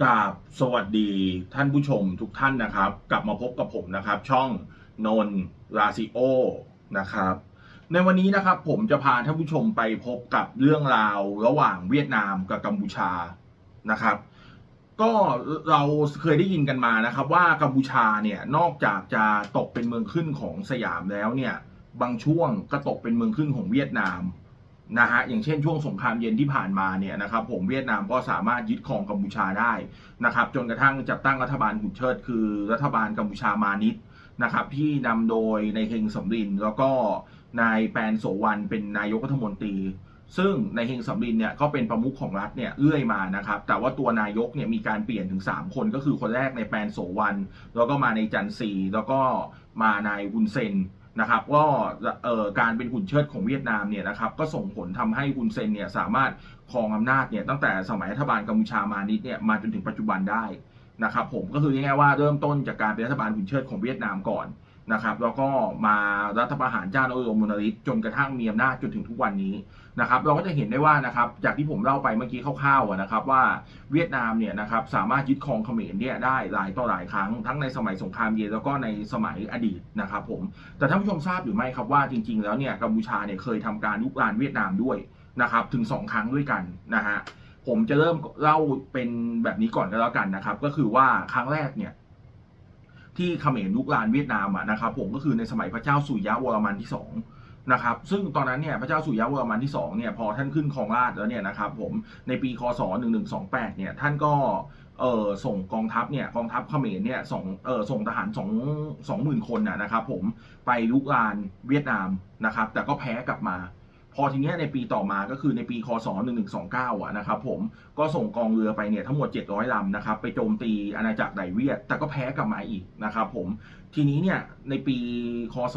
กราบสวัสดีท่านผู้ชมทุกท่านนะครับ กลับมาพบกับผมนะครับ ช่องนนราซิโอนะครับ ในวันนี้นะครับผมจะพาท่านผู้ชมไปพบกับเรื่องราวระหว่างเวียดนามกับกัมพูชานะครับ ก็เราเคยได้ยินกันมานะครับว่ากัมพูชาเนี่ยนอกจากจะตกเป็นเมืองขึ้นของสยามแล้วเนี่ยบางช่วงก็ตกเป็นเมืองขึ้นของเวียดนาม นะฮะอย่างเช่นช่วงสงครามเย็นที่ผ่านมาเนี่ยนะครับผมเวียดนามก็สามารถยึดครองกัมพูชาได้นะครับจนกระทั่งจัดตั้งรัฐบาลหุ่นเชิด คือรัฐบาลกัมพูชามานิดนะครับที่นำโดยในเฮงสำรินแล้วก็นายแปนโสวันเป็นนายกรัฐมนตรี ซึ่งในเฮงสำรินเนี่ยก็เป็นประมุขของรัฐเนี่ยเรื่อยมานะครับแต่ว่าตัวนายกเนี่ยมีการเปลี่ยนถึง 3 คนก็คือคนแรกในแปนโสวันแล้วก็มาในจันซีแล้วก็มานายวุนเซน นะครับก็การเป็นหุ่นเชิดของเวียดนามเนี่ยนะครับก็ส่งผลทำให้ฮุนเซนเนี่ยสามารถครองอำนาจเนี่ยตั้งแต่สมัยรัฐบาลกัมพูชามานิดเนี่ยมาจนถึงปัจจุบันได้นะครับผมก็คือง่ายๆว่าเริ่มต้นจากการเป็นรัฐบาลหุ่นเชิดของเวียดนามก่อน นะครับ แล้วก็มารัฐประหารเจ้าโนโยมนาริสจนกระทั่งมีอำนาจจนถึงทุกวันนี้นะครับ เราก็จะเห็นได้ว่านะครับจากที่ผมเล่าไปเมื่อกี้คร่าวๆนะครับ ว่าเวียดนามเนี่ยนะครับสามารถยึดครองเขมรเนี่ยได้หลายต่อหลายครั้งทั้งในสมัยสงครามเย็นแล้วก็ในสมัยอดีตนะครับ ผมแต่ท่านผู้ชมทราบหรือไม่ครับว่าจริง ๆ แล้วเนี่ยกัมพูชาเนี่ยเคยทำการลุกรานเวียดนามด้วยนะครับ ถึง 2 ครั้งด้วยกันนะฮะผมจะเริ่มเล่าเป็นแบบนี้ก่อนก็แล้วกันนะครับ ก็คือว่าครั้งแรกเนี่ย ที่เขมรลุกรานเวียดนามอะนะครับผมก็คือในสมัยพระเจ้าสุริยะวรมันที่สองนะครับซึ่งตอนนั้นเนี่ยพระเจ้าสุริยะวรมันที่สองเนี่ยพอท่านขึ้นครองราชแล้วเนี่ยนะครับผมในปีคศ1128เนี่ยท่านก็เออส่งกองทัพเนี่ยกองทัพเขมรเนี่ยส่งเออส่งทหารสองสองหมื่นคนนะนะครับผมไปลุกรานเวียดนามนะครับแต่ก็แพ้กลับมา พอทีเนี้ยในปีต่อมาก็คือในปีคศ1129อะนะครับผมก็ส่งกองเรือไปเนี่ยทั้งหมด 700ลำนะครับไปโจมตีอาณาจักรไดเวียด แต่ก็แพ้กลับมาอีกนะครับผมทีนี้เนี่ยในปีคศ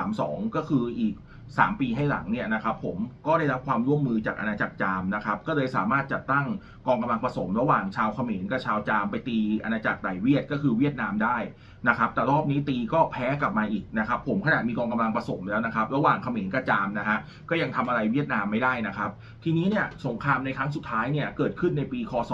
1132 ก็คืออีก 3 ปีให้หลังเนี่ยนะครับผมก็ได้รับความร่วมมือจากอาณาจักรจามนะครับก็เลยสามารถจัดตั้งกองกำลังผสมระหว่างชาวเขมรกับชาวจามไปตีอาณาจักรไดเวียดก็คือเวียดนามได้นะครับแต่รอบนี้ตีก็แพ้กลับมาอีกนะครับผมขนาดมีกองกำลังผสมแล้วนะครับระหว่างเขมรกับจามนะฮะก็ยังทำอะไรเวียดนามไม่ได้นะครับทีนี้เนี่ยสงครามในครั้งสุดท้ายเนี่ยเกิดขึ้นในปีคศ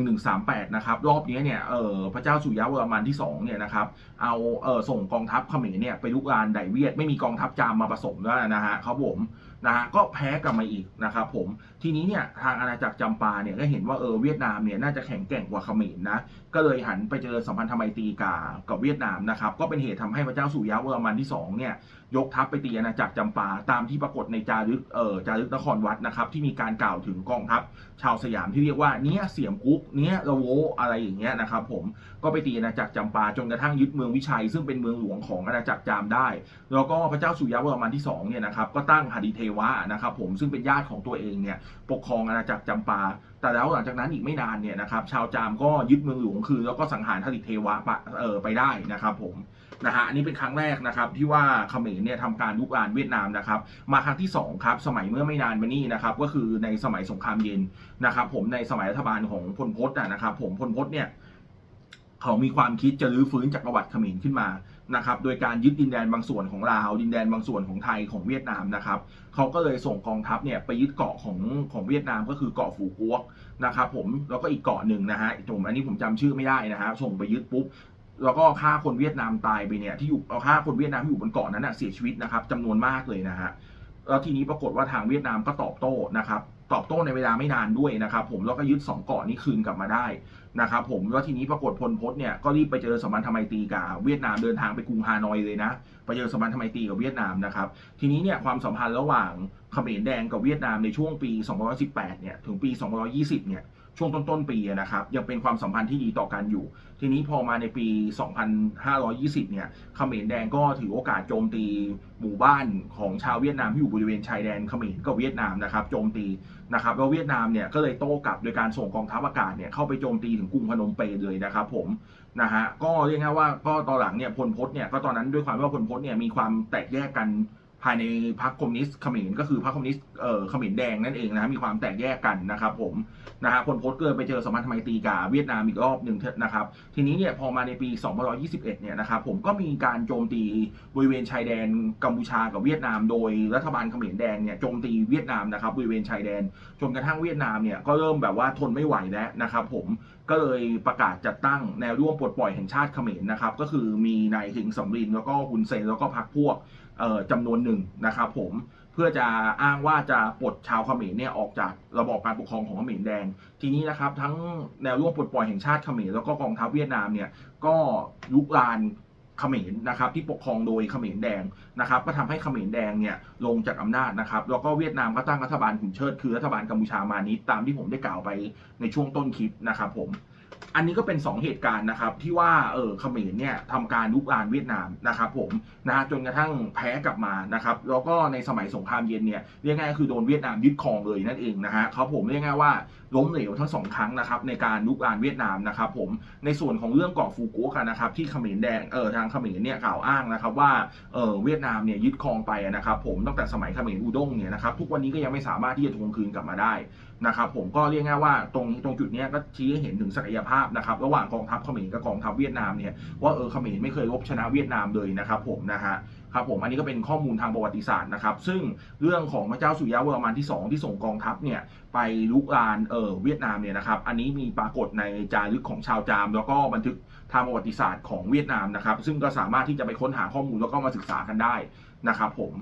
1138นะครับรอบนี้เนี่ยเออพระเจ้าสุริยะวรมันที่2เนี่ยนะครับเอาเออส่งกองทัพเขมรเนี่ยไปลุกรานไดเวียดไม่มีกองทัพจามมาผสมแล้วนะฮะครับผมนะฮะก็แพ้กลับมาอีกนะครับผมทีนี้เนี่ยทางอาณาจักรจำปาเนี่ยก็เห็นว่าเออเวียดนามเนี่ยน่าจะแข็งแกร่งกว่าเขมรนะก็เลยหันไปเจอสัมพันธไมตรีกับกับเวียดนามนะครับก็เป็นเหตุทำให้พระเจ้าสุริยะวรมันที่2เนี่ยยกทัพไปตีอาณาจักรจำปา ตามที่ปรากฏในจารึกเอ่อจารึกนครวัดนะครับที่มีการกล่าวถึงกองทัพชาวสยามที่เรียกว่าเนี้ยเสียมกุ๊กเนี้ยระโวอะไรอย่างเงี้ยนะครับผมก็ไปตีอาณาจักรจำปาจนกระทั่งยึดเมืองวิชัย ซึ่งเป็นเมืองหลวงของอาณาจักรจามได้ แล้วก็พระเจ้าสุริยะวรมันที่2เนี่ยนะครับก็ตั้งหดิเทวะนะครับผมซึ่งเป็นญาติของตัวเองเนี่ยปกครองอาณาจักรจำปา แต่แล้วหลังจากนั้นอีกไม่นานเนี่ยนะครับชาวจามก็ยึดเมืองหลวงคือ แล้วก็สังหารหดิเทวะปะเออไปได้นะครับผมนะฮะอันนี้เป็นครั้งแรกนะครับที่ว่าเขมรเนี่ยทำการลุกรานเวียดนามนะครับมาครั้งที่2ครับสมัยเมื่อไม่นานมานี้นะครับก็คือในสมัยสงครามเย็นนะครับผมในสมัยรัฐบาลของพลพศนะครับผมพลพศเนี่ยเขามีความคิดจะรื้อฟื้นจักรวรรดิเขมรขึ้นมา นะครับโดยการยึดดินแดนบางส่วนของลาวดินแดนบางส่วนของไทยของเวียดนามนะครับเขาก็เลยส่งกองทัพเนี่ยไปยึดเกาะของของเวียดนามก็คือเกาะฝูกวกนะครับผมแล้วก็อีกเกาะหนึ่งนะฮะผมอันนี้ผมจำชื่อไม่ได้นะฮะส่งไปยึดปุ๊บแล้วก็ฆ่าคนเวียดนามตายไปเนี่ยที่อยู่เอาฆ่าคนเวียดนามที่อยู่บนเกาะนั้นนะเสียชีวิตนะครับจำนวนมากเลยนะฮะแล้วทีนี้ปรากฏว่าทางเวียดนามก็ตอบโต้นะครับ ตอบโต้ในเวลาไม่นานด้วยนะครับ ผมแล้วก็ยึด2เกาะนี้คืนกลับมาได้นะครับผมแล้วทีนี้ปรากฏพลพศเนี่ยก็รีบไปเจอสมบันธไมตีกับเวียดนามเดินทางไปกรุงฮานอยเลยนะไปเจอสมบันธไมตีกับเวียดนามนะครับทีนี้เนี่ยความสัมพันธ์ระหว่างเขมรแดงกับเวียดนามในช่วงปี2518 เนี่ยถึงปี2520 เนี่ย ช่วงต้นๆปีนะครับยังเป็นความสัมพันธ์ที่ดีต่อกันอยู่ ทีนี้พอมาในปี 2520 เนี่ยเขมรแดงก็ถือโอกาสโจมตีหมู่บ้านของชาวเวียดนามที่อยู่บริเวณชายแดนเขมรกับเวียดนามนะครับโจมตีนะครับแล้วเวียดนามเนี่ยก็เลยโต้กลับโดยการส่งกองทัพอากาศเนี่ยเข้าไปโจมตีถึงกรุงพนมเปญเลยนะครับผมนะฮะก็เรียกง่ายว่าก็ตอนหลังเนี่ยพลพศเนี่ยก็ตอนนั้นด้วยความว่าพลพศเนี่ยมีความแตกแยกกัน ภายในพรรคคอมมิวนิสต์เขมรก็คือพรรคคอมมิวนิสต์เอ่อเขมรแดงนั่นเองนะฮะมีความแตกแยกกันนะครับผมนะฮะคนโพสต์เกิดไปเจอสมพันธไมตรีกับเวียดนามอีกรอบหนึ่งนะครับ ทีนี้เนี่ยพอมาในปี 2521 เนี่ยนะครับผมก็มีการโจมตีบริเวณชายแดนกัมพูชากับเวียดนาม โดยรัฐบาลเขมรแดงเนี่ยโจมตีเวียดนามนะครับบริเวณชายแดนจนกระทั่งเวียดนามเนี่ยก็เริ่มแบบว่าทนไม่ไหวแล้วนะครับผมก็เลยประกาศจัดตั้งแนวร่วมปลดปล่อยแห่งชาติเขมรนะครับก็คือมีนายหิงสำรินแล้วก็ฮุนเซนแล้วก็พรรคพวก จำนวนหนึ่งนะครับผมเพื่อจะอ้างว่าจะปลดชาวเขมรเนี่ยออกจากระบอบการปกครองของเขมรแดง ทีนี้นะครับทั้งแนวร่วมปลดปล่อยแห่งชาติเขมรแล้วก็กองทัพเวียดนามเนี่ยก็ลุกลานเขมรนะครับที่ปกครองโดยเขมรแดงนะครับ ก็ทำให้เขมรแดงเนี่ยลงจากอำนาจนะครับ แล้วก็เวียดนามก็ตั้งรัฐบาลขุนเชิดคือรัฐบาลกัมพูชามานิดตามที่ผมได้กล่าวไปในช่วงต้นคลิปนะครับผม อันนี้ก็เป็น 2 เหตุการณ์นะครับ ที่ว่าเออเขมรเนี่ยทำการลุกรานเวียดนามนะครับ ผมนะฮะจนกระทั่งแพ้กลับมานะครับแล้วก็ในสมัยสงครามเย็นเนี่ยเรียกง่ายๆคือโดนเวียดนามยึดครองเลยนั่นเองนะฮะเขาผมเรียกง่ายๆว่าล้มเหลวทั้งสองครั้งนะครับในการลุกรานเวียดนามนะครับ ผมในส่วนของเรื่องเกาะฟูกุกันนะครับ ที่เขมรแดงเออทางเขมรเนี่ยกล่าวอ้างนะครับ ว่าเออเวียดนามเนี่ยยึดครองไปนะครับ ผมตั้งแต่สมัยเขมรอุด้งเนี่ยนะครับทุกวันนี้ก็ยังไม่สามารถที่จะทวงคืนกลับมาได้นะครับผมก็เรียกง่ายว่าตรงตรงจุดนี้ก็ชี้ให้เห็นถึงศักยภาพนะครับระหว่างกองทัพเขมรกับกองทัพเวียดนามเนี่ยว่าเออเขมรไม่เคยรบชนะเวียดนามเลยนะครับผมนะฮะครับผมอันนี้ก็เป็นข้อมูลทางประวัติศาสตร์นะครับ ซึ่งเรื่องของพระเจ้าสุริยะวรมันที่ 2 ที่ส่งกองทัพเนี่ยไปลุกรานเออเวียดนามเนี่ยนะครับ อันนี้มีปรากฏในจารึกของชาวจาม แล้วก็บันทึกทางประวัติศาสตร์ของเวียดนามนะครับ ซึ่งก็สามารถที่จะไปค้นหาข้อมูลแล้วก็มาศึกษากันได้นะครับ ผม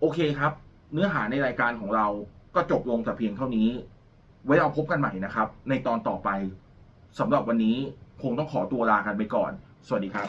โอเคครับ เนื้อหาในรายการของเรา ก็จบลงแต่เพียงเท่านี้ ไว้เอาพบกันใหม่นะครับ ในตอนต่อไปสำหรับวันนี้คงต้องขอตัวลากันไปก่อน สวัสดีครับ